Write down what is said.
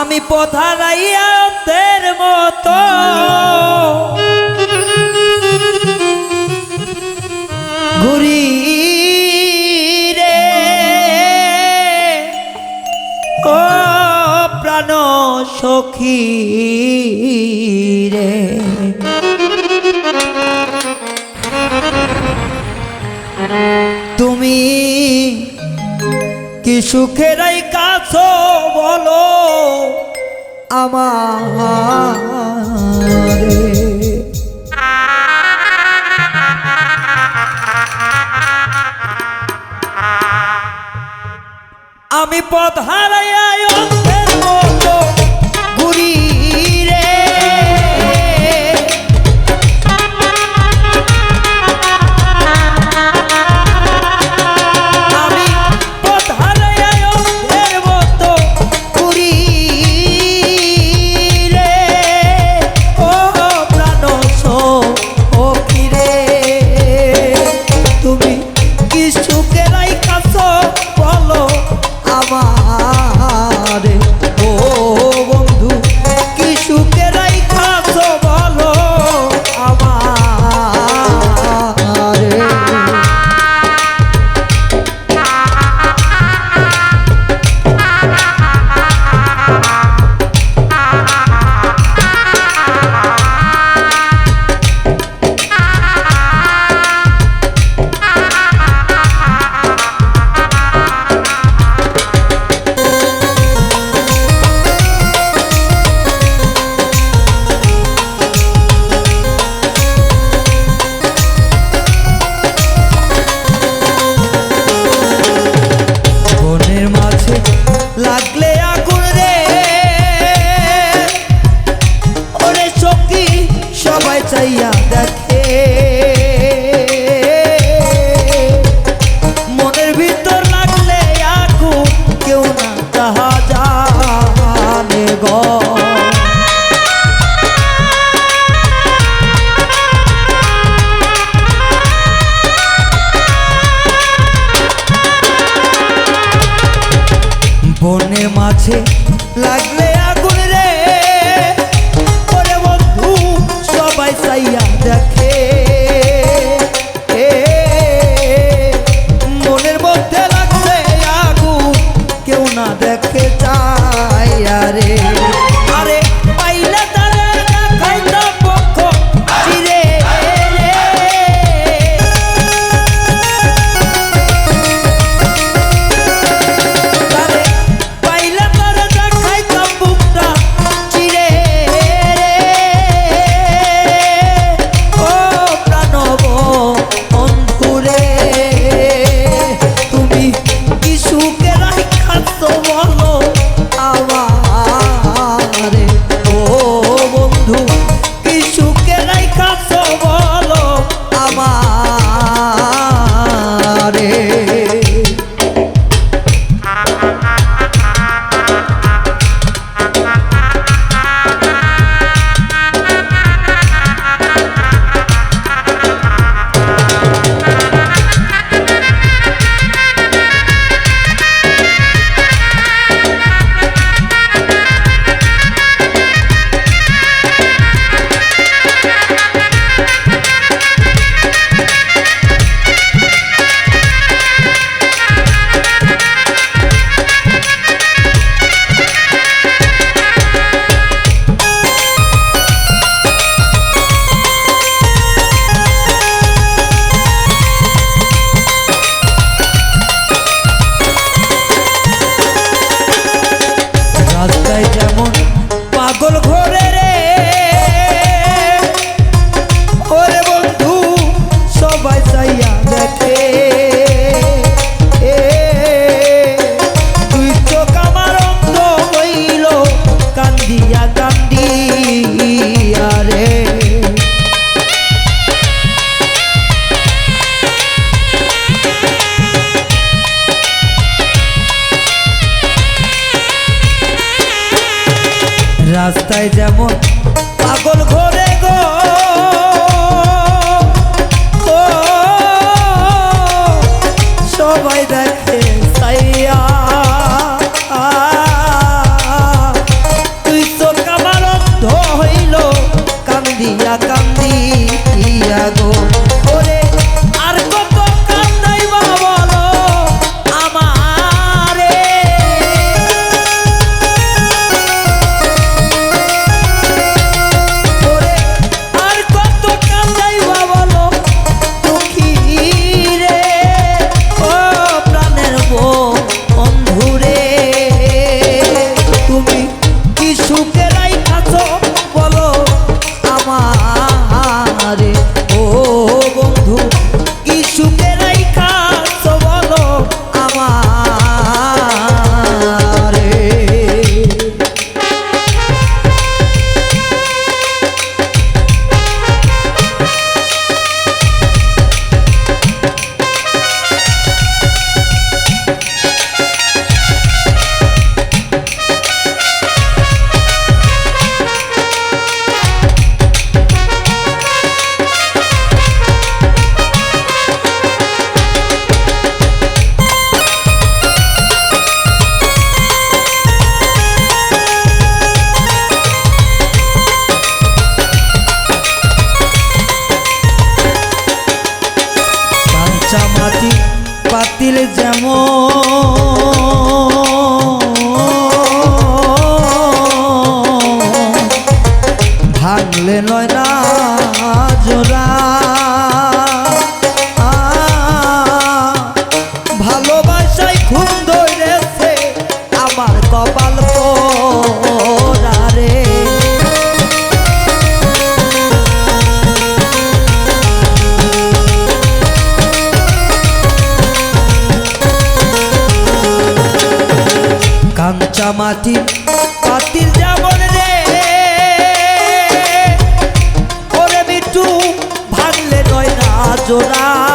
আমি পথারাইয়া মতো। ঘুরি রে। ও প্রাণ সখী রে। তুমি কি সুখেরাই আমার। আমি পথ হারাই হারাইয়া erotic. রাস্তায় যেমন পাগল ঘরে গো। সবাই দেখে সাইয়া রাজরা ভালোবাসায় খুন ধরেছে আমার কপাল রে। মাটি જોડા